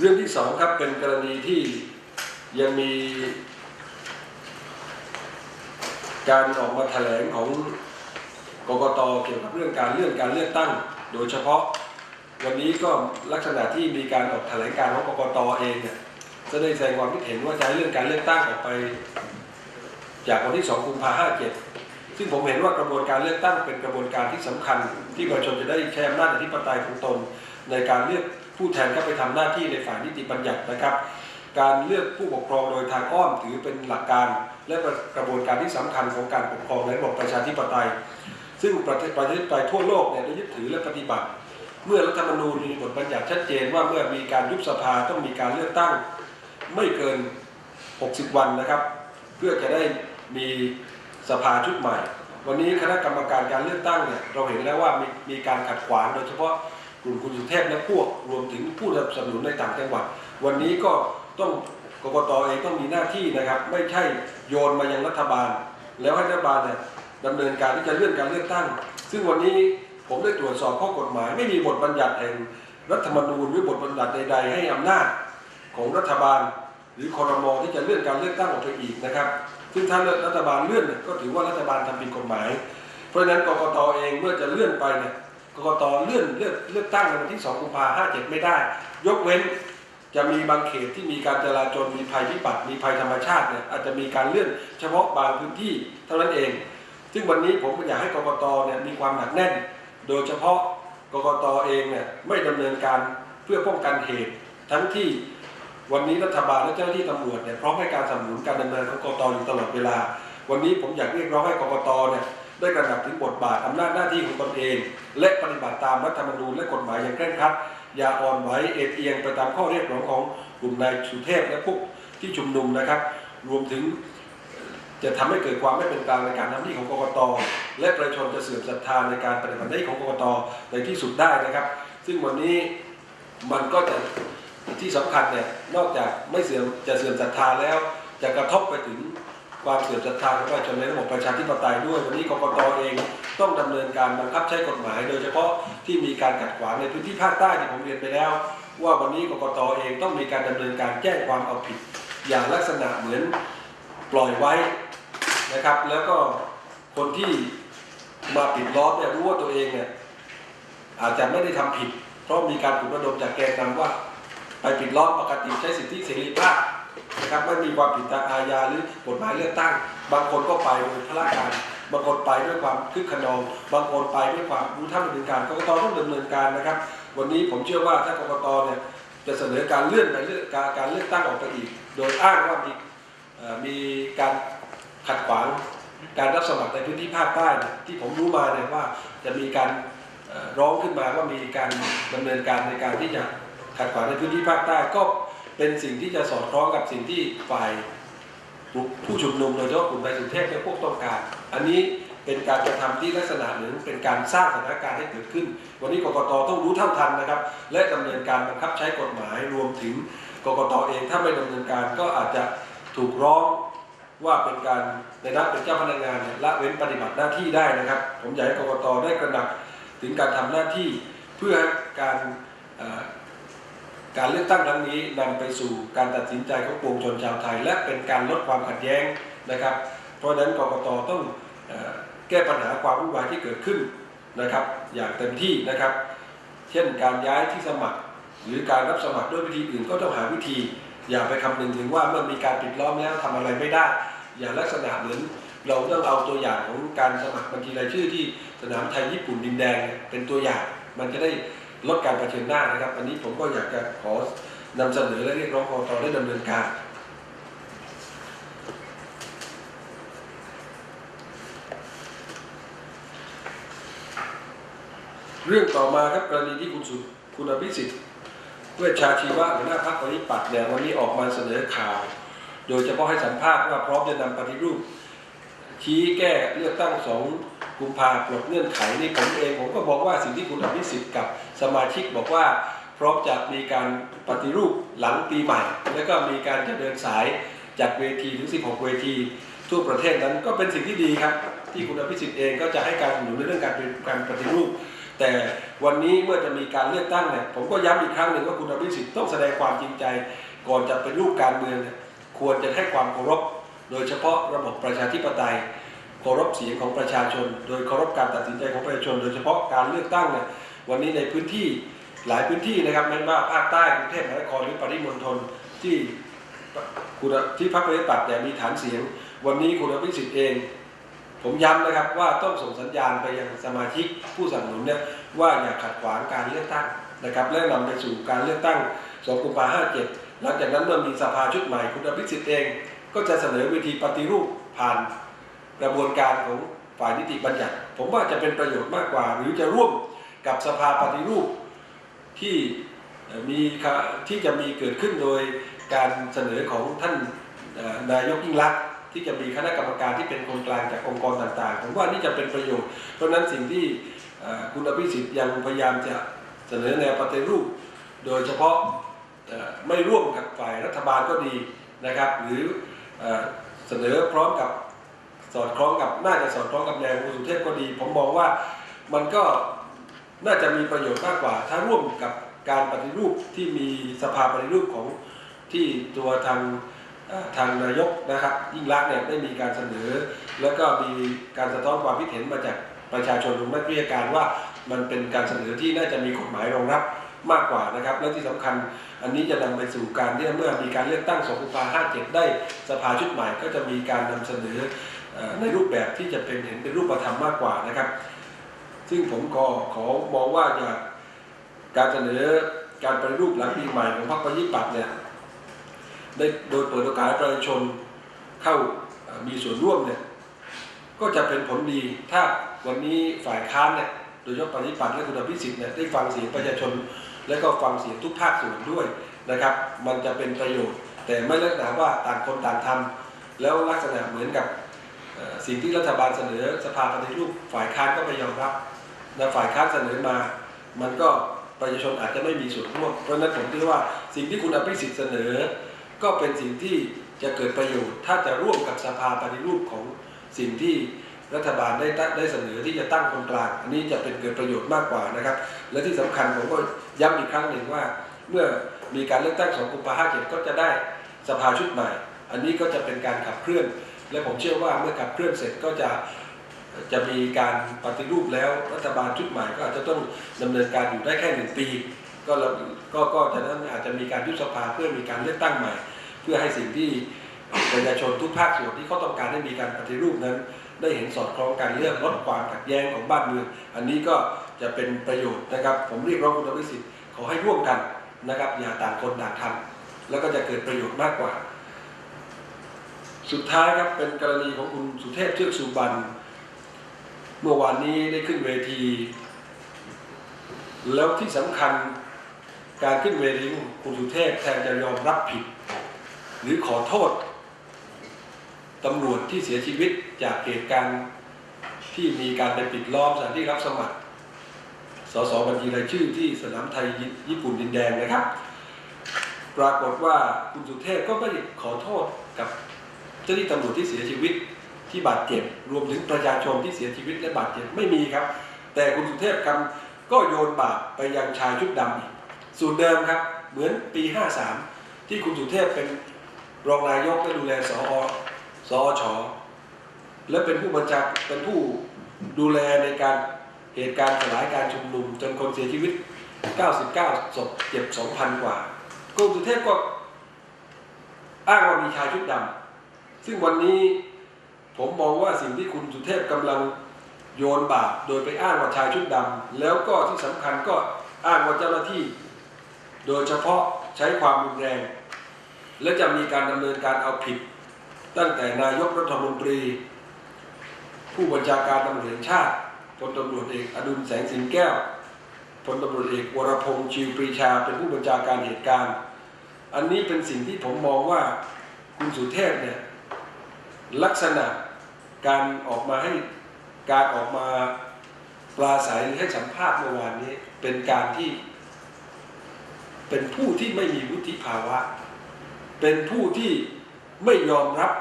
เรื่องที่สองครับเป็นกรณีที่ยังมี การออกมาแถลงของกกตเกี่ยวกับเรื่องการเลื่อนการเลือกตั้ง โดยเฉพาะวันนี้ก็ลักษณะที่มีการออกแถลงการของกกตเองเนี่ยจะได้แสดงความคิดเห็นว่าจะให้เลื่อนการเลือกตั้งออกไป จากวันที่2กุมภาพันธ์57 ซึ่งผมเห็นว่ากระบวนการเลือกตั้งเป็นกระบวนการที่สำคัญ ที่ประชาชนจะได้ใช้อำนาจอธิปไตยของตนในการเลือก ผู้แทนเข้าไปทำหน้าที่ในฝ่ายนิติบัญญัตินะครับ การเลือกผู้ปกครองโดยทางอ้อมถือเป็นหลักการ และกระบวนการที่สำคัญของการปกครองในระบบประชาธิปไตย ซึ่งประเทศประเทศไทยทั่วโลกเนี่ยได้ยึดถือและปฏิบัติ เมื่อรัฐธรรมนูญมีบทบัญญัติชัดเจนว่าเมื่อมีการยุบสภาต้องมีการเลือกตั้งไม่เกิน 60 วันนะครับ เพื่อจะได้มีสภาชุดใหม่ วันนี้คณะกรรมการการเลือกตั้งเนี่ยเราเห็นแล้วว่ามีมีการขัดขวางโดยเฉพาะ ลุ่มคุณสุเทพและพวกรวมถึงผู้สนับสนุนในต่างจังหวัด วันนี้ก็ต้องกกตเองต้องมีหน้าที่นะครับ ไม่ใช่โยนมายังรัฐบาล แล้วให้รัฐบาลเนี่ยดำเนินการที่จะเลื่อนการเลือกตั้ง ซึ่งวันนี้ผมได้ตรวจสอบข้อกฎหมาย ไม่มีบทบัญญัติแห่งรัฐธรรมนูญหรือบทบัญญัติใด ๆ ให้อำนาจของรัฐบาล หรือคอรมอที่จะเลื่อนการเลือกตั้งออกไปอีกนะครับ ซึ่งถ้ารัฐบาลเลื่อนก็ถือว่ารัฐบาลทำผิดกฎหมาย เพราะฉะนั้นกกตเองเมื่อจะเลื่อนไปเนี่ย กกตเลื่อนเลือกเลือกตั้งในวันที่ 2 กุมภาพันธ์57ไม่ได้ ยกเว้นจะมีบางเขตที่มีการจราจรมีภัยพิบัติมีภัยธรรมชาติเนี่ยอาจจะมีการเลื่อนเฉพาะบางพื้นที่เท่านั้นเอง ซึ่งวันนี้ผมอยากให้กกตเนี่ยมีความหนักแน่น โดยเฉพาะกกตเองเนี่ยไม่ดำเนินการเพื่อป้องกันเหตุ ทั้งที่วันนี้รัฐบาลและเจ้าหน้าที่ตำรวจเนี่ยพร้อมให้การสนับสนุนการดำเนินของกกตอยู่ตลอดเวลา วันนี้ผมอยากเรียกร้องให้กกตเนี่ย ได้กระหนับถึงบทบาทอำนาจหน้าที่ของตนเอง และปฏิบัติตามรัฐธรรมนูญและกฎหมายอย่างเคร่งครัดอย่าอ่อนไหวเอ็นเอียงไปตามข้อเรียกร้องของกลุ่มนายสุเทพและพวกที่ชุมนุมนะครับ รวมถึงจะทำให้เกิดความไม่เป็นกลางในการทำหน้าที่ของกกต และประชาชนจะเสื่อมศรัทธาในการปฏิบัติหน้าที่ของกกตในที่สุดได้นะครับ ซึ่งวันนี้มันก็จะที่สำคัญเนี่ยนอกจากไม่เสื่อมจะเสื่อมศรัทธาแล้ว จะกระทบไปถึง ความเสื่อมศรัทธาของประชาชนในระบบประชาธิปไตยด้วย วันนี้กรกตเองต้องดำเนินการบังคับใช้กฎหมาย โดยเฉพาะที่มีการขัดขวางในพื้นที่ภาคใต้ที่ผมเรียนไปแล้ว ว่าวันนี้กรกตเองต้องมีการดำเนินการแจ้งความเอาผิด อย่างลักษณะเหมือนปล่อยไว้นะครับ แล้วก็คนที่มาปิดล้อมเนี่ยรู้ว่าตัวเองเนี่ยอาจจะไม่ได้ทำผิด เพราะมีการปลุกระดมจากแกนนำว่า ไปปิดล้อมปกติใช้สิทธิเสรีภาพ นะครับไม่มีความผิดทางอาญาหรือกฎหมายเลือกตั้ง บางคนก็ไปโดยพละการบางคนไปด้วยความคึกขนอง บางคนไปด้วยความรู้เท่าไม่ถึงการกกตต้องดำเนินการนะครับ วันนี้ผมเชื่อว่าถ้ากกตเนี่ยจะเสนอการเลื่อนไปเลือกการการเลือกตั้งออกไปอีก โดยอ้างว่ามีมีการขัดขวางการรับสมัครในพื้นที่ภาคใต้ที่ผมรู้มาเนี่ยว่าจะมีการร้องขึ้นมาว่ามีการดำเนินการในการที่จะขัดขวางในพื้นที่ภาคใต้ก็ เป็นสิ่งที่จะสอดคล้องกับสิ่งที่ฝ่ายผู้ชุมนุมโดยเฉพาะกลุ่มนายสุเทพและพวกต้องการ อันนี้เป็นการกระทำที่ลักษณะหนึ่งเป็นการสร้างสถานการณ์ให้เกิดขึ้น วันนี้กกตต้องรู้เท่าทันนะครับ และดำเนินการบังคับใช้กฎหมายรวมถึงกกตเองถ้าไม่ดำเนินการก็อาจจะถูกร้องว่าเป็นการในด้านเป็นเจ้าพนักงานละเว้นปฏิบัติหน้าที่ได้นะครับ ผมอยากให้กรกตได้กระหนักถึงการทำหน้าที่เพื่อการ การเลือกตั้งครั้งนี้นำไปสู่การตัดสินใจของปวงชนชาวไทย และเป็นการลดความขัดแย้งนะครับ เพราะฉะนั้นกรกตต้องแก้ปัญหาความวุ่นวายที่เกิดขึ้นนะครับ อย่างเต็มที่นะครับ เช่นการย้ายที่สมัคร หรือการรับสมัครด้วยวิธีอื่นก็ต้องหาวิธี อย่าไปคำนึงถึงว่าเมื่อมีการปิดล้อมแล้วทำอะไรไม่ได้ อย่าลักษณะเหมือนเราต้องเอาตัวอย่างของการสมัครบัญชีรายชื่อที่สนามไทยญี่ปุ่นดินแดงเป็นตัวอย่างมันจะได้ ลดการเผชิญหน้านะครับ อันนี้ผมก็อยากจะขอนำเสนอและเรียกร้องกรกตได้ดำเนินการเรื่องต่อมาครับกรณีที่คุณสุคุณอภิสิทธิ์เวชชาชีวะหัวหน้าพรรคประชาธิปัตย์เนี่ยวันนี้ออกมาเสนอข่าว โดยเฉพาะให้สัมภาษณ์ว่าพร้อมจะนำปฏิรูป ชี้แก้เลือกตั้งสอง กุมภาปลดเงื่อนไขนี่ผมเองผมก็บอกว่าสิ่งที่คุณอภิสิทธิ์กับสมาชิกบอกว่าพร้อมจะมีการปฏิรูปหลังปีใหม่ แล้วก็มีการจะเดินสายจัดเวทีถึง 16 เวที ทั่วประเทศนั้นก็เป็นสิ่งที่ดีครับ ที่คุณอภิสิทธิ์เองก็จะให้การสนับสนุนในเรื่องการเป็นการปฏิรูป แต่วันนี้เมื่อจะมีการเลือกตั้งเนี่ยผมก็ย้ำอีกครั้งหนึ่งว่าคุณอภิสิทธิ์ต้องแสดงความจริงใจ ก่อนจะเป็นรูปการเมือง ควรจะให้ความเคารพ โดยเฉพาะระบบประชาธิปไตย เคารพเสียงของประชาชน โดยเคารพการตัดสินใจของประชาชน โดยเฉพาะการเลือกตั้งเนี่ยวันนี้ในพื้นที่หลายพื้นที่นะครับไม่ว่าภาคใต้กรุงเทพมหานครหรือปริมณฑลที่คุณที่พรรคประชาธิปัตย์เนี่ยมีฐานเสียง วันนี้คุณอภิสิทธิ์เอง ผมย้ำนะครับว่าต้องส่งสัญญาณไปยังสมาชิกผู้สนับสนุนเนี่ยว่าอย่าขัดขวางการเลือกตั้งนะครับและนำไปสู่การเลือกตั้ง2กุมภาพันธ์57หลังจากนั้นเมื่อมีสภาชุดใหม่คุณอภิสิทธิ์เอง ก็จะเสนอวิธีปฏิรูปผ่าน กระบวนการของฝ่ายนิติบัญญัติ ผมว่าจะเป็นประโยชน์มากกว่า หรือจะร่วมกับสภาปฏิรูปที่มีที่จะมีเกิดขึ้นโดยการเสนอของท่านนายกยิ่งรักษณ์ที่จะมีคณะกรรมการที่เป็นคนกลางจากองค์กรต่างๆ ผมว่านี่จะเป็นประโยชน์ เพราะนั้นสิ่งที่คุณอภิสิทธิ์ยังพยายามจะเสนอแนวปฏิรูป โดยเฉพาะไม่ร่วมกับฝ่ายรัฐบาลก็ดีนะครับ หรือเสนอพร้อมกับ สอดคล้องกับน่าจะสอดคล้องกับแนวคุณสุเทพก็ดี ผมมองว่ามันก็น่าจะมีประโยชน์มากกว่า ถ้าร่วมกับการปฏิรูปที่มีสภาปฏิรูปของที่ตัวทางทางนายกนะครับ ยิ่งรักษณ์เนี่ยได้มีการเสนอ แล้วก็มีการสะท้อนความคิดเห็นมาจากประชาชนรวมนักวิชาการว่ามันเป็นการเสนอที่น่าจะมีกฎหมายรองรับมากกว่านะครับ และที่สำคัญอันนี้จะนำไปสู่การที่เมื่อมีการเลือกตั้ง2กุมภาพันธ์57ได้สภาชุดใหม่ก็จะมีการนำเสนอ ในรูปแบบที่จะเป็นเห็นเป็นรูปธรรมมากกว่านะครับ ซึ่งผมก็ขอมองว่าอย่าการเสนอการปฏิรูปหลังปีใหม่ของพรรคประชาธิปัตย์เนี่ยได้โดยเปิดโอกาสให้ประชาชนเข้ามีส่วนร่วมเนี่ยก็จะเป็นผลดีถ้าวันนี้ฝ่ายค้านเนี่ยโดยเฉพาะปฏิปัติและคุณอภิสิทธิ์เนี่ยได้ฟังเสียงประชาชน และก็ฟังเสียงทุกภาคส่วนด้วยนะครับ มันจะเป็นประโยชน์ แต่ไม่ลักษณะว่าต่างคนต่างทำแล้วลักษณะเหมือนกับ สิ่งที่รัฐบาลเสนอสภาปฏิรูปฝ่ายค้านก็ไม่ยอมรับและฝ่ายค้านเสนอมา มันก็ประชาชนอาจจะไม่มีส่วนร่วมเพราะนั้นผมคิดว่าสิ่งที่คุณอภิสิทธิ์เสนอ ก็เป็นสิ่งที่จะเกิดประโยชน์ ถ้าจะร่วมกับสภาปฏิรูปของสิ่งที่รัฐบาลได้ตั้งได้เสนอที่จะตั้งคนกลางอันนี้จะเป็นเกิดประโยชน์มากกว่านะครับ และที่สำคัญผมก็ย้ำอีกครั้งหนึ่งว่า เมื่อมีการเลือกตั้ง2กุมภาพันธ์ก็จะได้สภาชุดใหม่ อันนี้ก็จะเป็นการขับเคลื่อน และผมเชื่อว่าเมื่อขับเคลื่อนเสร็จก็จะจะมีการปฏิรูปแล้วรัฐบาลชุดใหม่ก็อาจจะต้องดำเนินการอยู่ได้แค่หนึ่งปี ก็ก็ก็จะนั้นอาจจะมีการยุบสภาเพื่อมีการเลือกตั้งใหม่ เพื่อให้สิ่งที่ประชาชนทุกภาคส่วนที่เขาต้องการให้มีการปฏิรูปนั้น ได้เห็นสอดคล้องกันเรื่องลดความขัดแย้งของบ้านเมือง อันนี้ก็จะเป็นประโยชน์นะครับ ผมเรียกร้องคุณอภิสิทธิ์ขอให้ร่วมกันนะครับอย่าต่างคนต่างทำแล้วก็จะเกิดประโยชน์มากกว่า สุดท้ายครับเป็นกรณีของคุณสุเทพเทือกสุบรรณเมื่อวานนี้ได้ขึ้นเวที แล้วที่สำคัญการขึ้นเวทีคุณสุเทพแทนจะยอมรับผิด หรือขอโทษตำรวจที่เสียชีวิตจากเหตุการณ์ที่มีการไปปิดล้อมสถานที่รับสมัคร สสบัญชีรายชื่อที่สนามไทยญี่ปุ่นดินแดงนะครับ ปรากฏว่าคุณสุเทพก็ไม่ขอโทษกับ เจ้าหน้าที่ตำรวจที่เสียชีวิตที่บาดเจ็บรวมถึงประชาชนที่เสียชีวิตและบาดเจ็บไม่มีครับ แต่คุณสุเทพกำก็โยนบาปไปยังชายชุดดำอีกสูตรเดิมครับ เหมือนปี 53 ที่คุณสุเทพเป็นรองนายกและดูแลสอสอชและเป็นผู้บัญชาเป็นผู้ดูแลในการเหตุการณ์สลายการชุมนุม จนคนเสียชีวิต 99ศพเจ็บ 2,000 กว่าคุณสุเทพก็อ้างว่ามีชายชุดดำ ซึ่งวันนี้ผมมองว่าสิ่งที่คุณสุเทพกำลังโยนบาปโดยไปอ้างว่าชายชุดดำแล้วก็ที่สำคัญก็อ้างว่าเจ้าหน้าที่ โดยเฉพาะใช้ความรุนแรง และจะมีการดำเนินการเอาผิด ตั้งแต่นายกรัฐมนตรี ผู้บัญชาการตำรวจแห่งชาติพลตำรวจเอกอดุลแสงสิงแก้วพลตำรวจเอกวรพงษ์ชิวปรีชาเป็นผู้บัญชาการเหตุการณ์ อันนี้เป็นสิ่งที่ผมมองว่าคุณสุเทพเนี่ย ลักษณะการออกมาให้การออกมาปราศัยให้สัมภาษณ์เมื่อวานนี้ เป็นการที่ เป็นผู้ที่ไม่มีวุฒิภาวะ เป็นผู้ที่ไม่ยอมรับ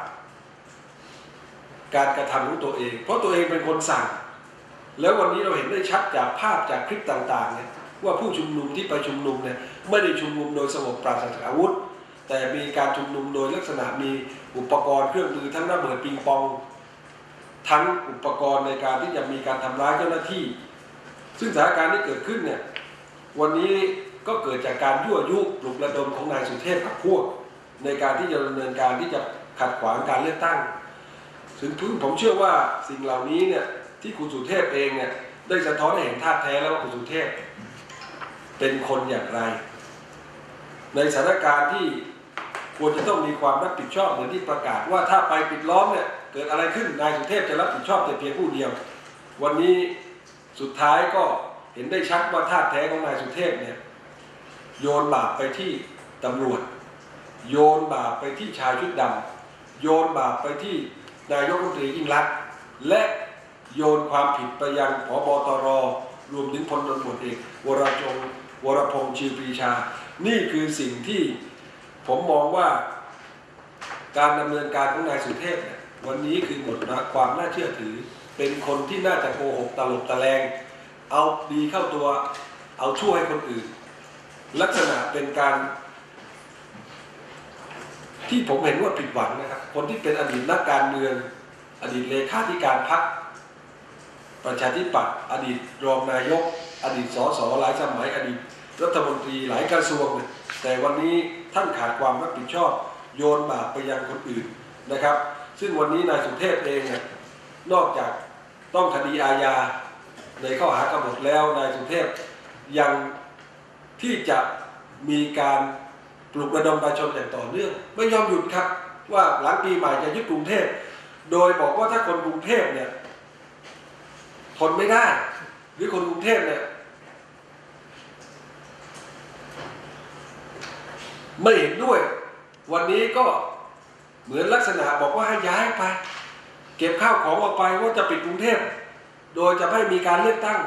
การกระทำของตัวเอง เพราะตัวเองเป็นคนสั่ง แล้ววันนี้เราเห็นได้ชัดจากภาพจากคลิปต่างๆเนี่ยว่าผู้ชุมนุมที่ไปชุมนุมเนี่ยไม่ได้ชุมนุมโดยสงบปราศจากอาวุธ แต่มีการชุมนุมโดยลักษณะมีอุปกรณ์เครื่องมือทั้งระเบิดปิงปอง ทั้งอุปกรณ์ในการที่จะมีการทำร้ายเจ้าหน้าที่ ซึ่งสถานการณ์ที่เกิดขึ้นเนี่ยวันนี้ก็เกิดจากการยั่วยุปลุกระดมของนายสุเทพกับพวก ในการที่จะดำเนินการที่จะขัดขวางการเลือกตั้ง ถึงพึ่งผมเชื่อว่าสิ่งเหล่านี้เนี่ยที่คุณสุเทพเองเนี่ยได้สะท้อนให้เห็นท่าแท้แล้วว่าคุณสุเทพเป็นคนอย่างไร ในสถานการณ์ที่ ควรจะต้องมีความรับผิดชอบเหมือนที่ประกาศว่าถ้าไปปิดล้อมเนี่ยเกิดอะไรขึ้นนายสุเทพจะรับผิดชอบแต่เพียงผู้เดียว วันนี้สุดท้ายก็เห็นได้ชัดว่าท่าแท้ของนายสุเทพเนี่ยโยนบาปไปที่ตำรวจ โยนบาปไปที่ชายชุดดำโยนบาปไปที่นายกรัฐมนตรียิ่งรักและโยนความผิดไปยังผบตรรวมถึงพลตำรวจเอกวรจงวรพงษ์ชิวปรีชา นี่คือสิ่งที่ ผมมองว่าการดำเนินการของนายสุเทพเนี่ยวันนี้คือหมดนะความน่าเชื่อถือ เป็นคนที่น่าจะโกหกตลบตะแลง เอาดีเข้าตัวเอาช่วยคนอื่น ลักษณะเป็นการ ที่ผมเห็นว่าผิดหวังนะครับ คนที่เป็นอดีตนักการเมือง อดีตเลขาธิการพรรคประชาธิปัตย์อดีตรองนายก อดีตสสหลายสมัยอดีตรัฐมนตรีหลายกระทรวงเนี่ยแต่วันนี้ ท่านขาดความรับผิดชอบ โยนบาปไปยังคนอื่นนะครับ ซึ่งวันนี้นายสุเทพเองเนี่ยนอกจากต้องคดีอาญาในข้อหากำหนดแล้วนายสุเทพยังที่จะมีการปลุกระดมประชาชนอย่างต่อเนื่อง ไม่ยอมหยุดครับว่าหลังปีใหม่จะยึดกรุงเทพโดยบอกว่าถ้าคนกรุงเทพเนี่ยทนไม่ได้ หรือคนกรุงเทพเนี่ย ไม่เห็นด้วย วันนี้ก็เหมือนลักษณะบอกว่าให้ย้ายไป เก็บข้าวของออกไปว่าจะปิดกรุงเทพ โดยจะไม่มีการเลือกตั้ง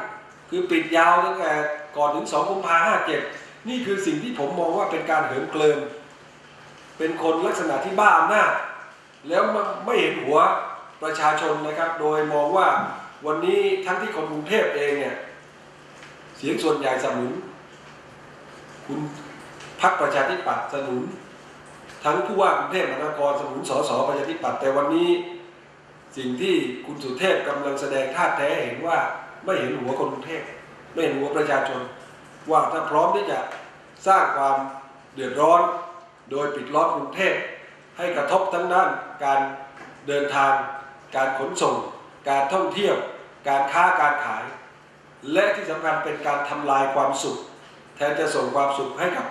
คือปิดยาวตั้งแต่ก่อนถึง2กุมภาห้าเจ็ดนี่คือสิ่งที่ผมมองว่าเป็นการเหิมเกลิมเป็นคนลักษณะที่บ้าอำนาจแล้วไม่เห็นหัวประชาชนนะครับ โดยมองว่าวันนี้ทั้งที่คนกรุงเทพเองเนี่ยเสียงส่วนใหญ่สนับสนุนคุณ พรรคประชาธิปัตย์สนุน ทั้งผู้ว่ากรุงเทพมหานครสนุนสสประชาธิปัตย์แต่วันนี้ สิ่งที่คุณสุเทพกำลังแสดงท่าแท้เห็นว่าไม่เห็นหัวคนกรุงเทพไม่เห็นหัวประชาชน ว่าถ้าพร้อมที่จะสร้างความเดือดร้อน โดยปิดล้อมกรุงเทพให้กระทบทั้งด้านการเดินทาง การขนส่ง การท่องเที่ยว การค้าการขาย และที่สำคัญเป็นการทำลายความสุข แทนจะส่งความสุขให้กับ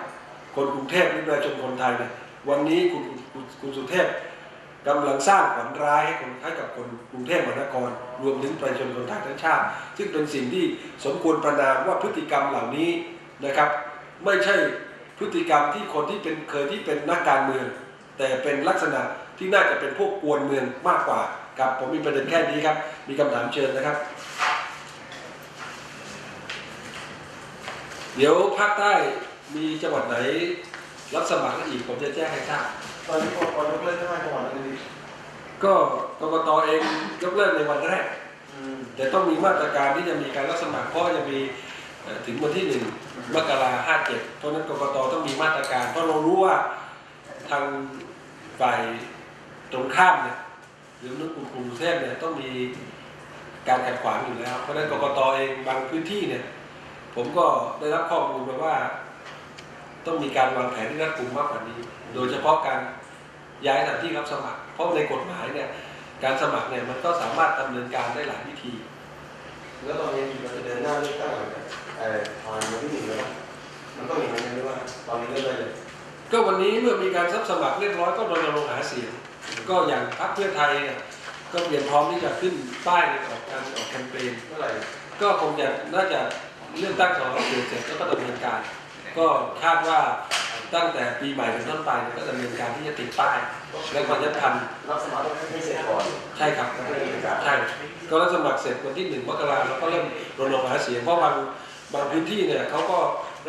คนกรุงเทพหรือประชาชนคนไทยเนี่ยวันนี้คุณคุณคุณสุเทพกำลังสร้างฝันร้ายให้คนให้กับคนกรุงเทพมหานคร รวมถึงประชาชนคนไทยทั้งชาติ ซึ่งเป็นสิ่งที่สมควรประนามว่าพฤติกรรมเหล่านี้นะครับ ไม่ใช่พฤติกรรมที่คนที่เป็นเคยที่เป็นนักการเมือง แต่เป็นลักษณะที่น่าจะเป็นพวกกวนเมืองมากกว่าครับผมมีประเด็นแค่นี้ครับ มีคำถามเชิญนะครับ เดี๋ยวภาคใต้ มีจังหวัดไหนรับสมัครอีกผมจะแจ้งให้ทราบตอนนี้พอยกเลิกใช่ไหมจังหวัดนั้นดีก็กกตเองยกเลิกในวันแรกอืมแต่ต้องมีมาตรการที่จะมีการรับสมัครเพราะจะมีเอ่อถึงวันที่หนึ่งมกราห้าเจ็ดเพราะฉะนั้นกกตต้องมีมาตรการ เพราะเรารู้ว่าทางฝ่ายตรงข้ามเนี่ยหรือนึกกลุ่มกรุงเทพเนี่ยต้องมีการขัดขวางอยู่แล้ว เพราะฉะนั้นกกตเองบางพื้นที่เนี่ย ผมก็ได้รับข้อมูลมาว่า ต้องมีการวางแผนที่รัดกุมมากกว่านี้ โดยเฉพาะการย้ายสถานที่รับสมัคร เพราะในกฎหมายเนี่ยการสมัครเนี่ยมันก็สามารถดำเนินการได้หลายวิธี แล้วตอนนี้เราจะเดินหน้าเลือกตั้งหลังจากเอ่อผ่านวันที่หนึ่งแล้วปะมันต้องอย่างนั้นหรือว่าตอนนี้เริ่มได้เลย ก็วันนี้เมื่อมีการรับสมัครเรียบร้อยก็รณรงค์หาเสียงก็อย่างพรรคเพื่อไทยเนี่ยก็เตรียมพร้อมที่จะขึ้นป้ายในออกการออกแคมเปญเมื่อไหร่ก็คงจะน่าจะเลือกตั้งสสเขตเสร็จแล้วก็ดำเนินการ ก็คาดว่าตั้งแต่ปีใหม่เป็นต้นไปเนี่ยก็ดำเนินการที่จะติดป้ายและก็จะทันรับสมัครต้องให้เสร็จก่อนใช่ครับแล้วก็ดำเนินการใช่ก็รับสมัครเสร็จวันที่หนึ่งมกราเราก็เริ่มรณรงค์หาเสียงเพราะบางบางพื้นที่เนี่ยเขาก็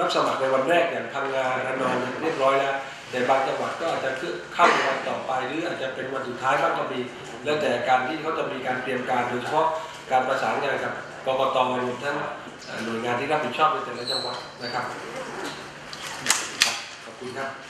รับสมัครในวันแรกอย่างพังงาระนองเนี่ยเรียบร้อยแล้วแต่บางจังหวัดก็อาจจะเข้าในวันต่อไปหรืออาจจะเป็นวันสุดท้ายบ้างก็มีแล้วแต่การที่เขาจะมีการเตรียมการโดยเฉพาะการประสานงานกับกกตรวมทั้งเอ่อหน่วยงานที่รับผิดชอบในแต่ละจังหวัดนะครับ ครั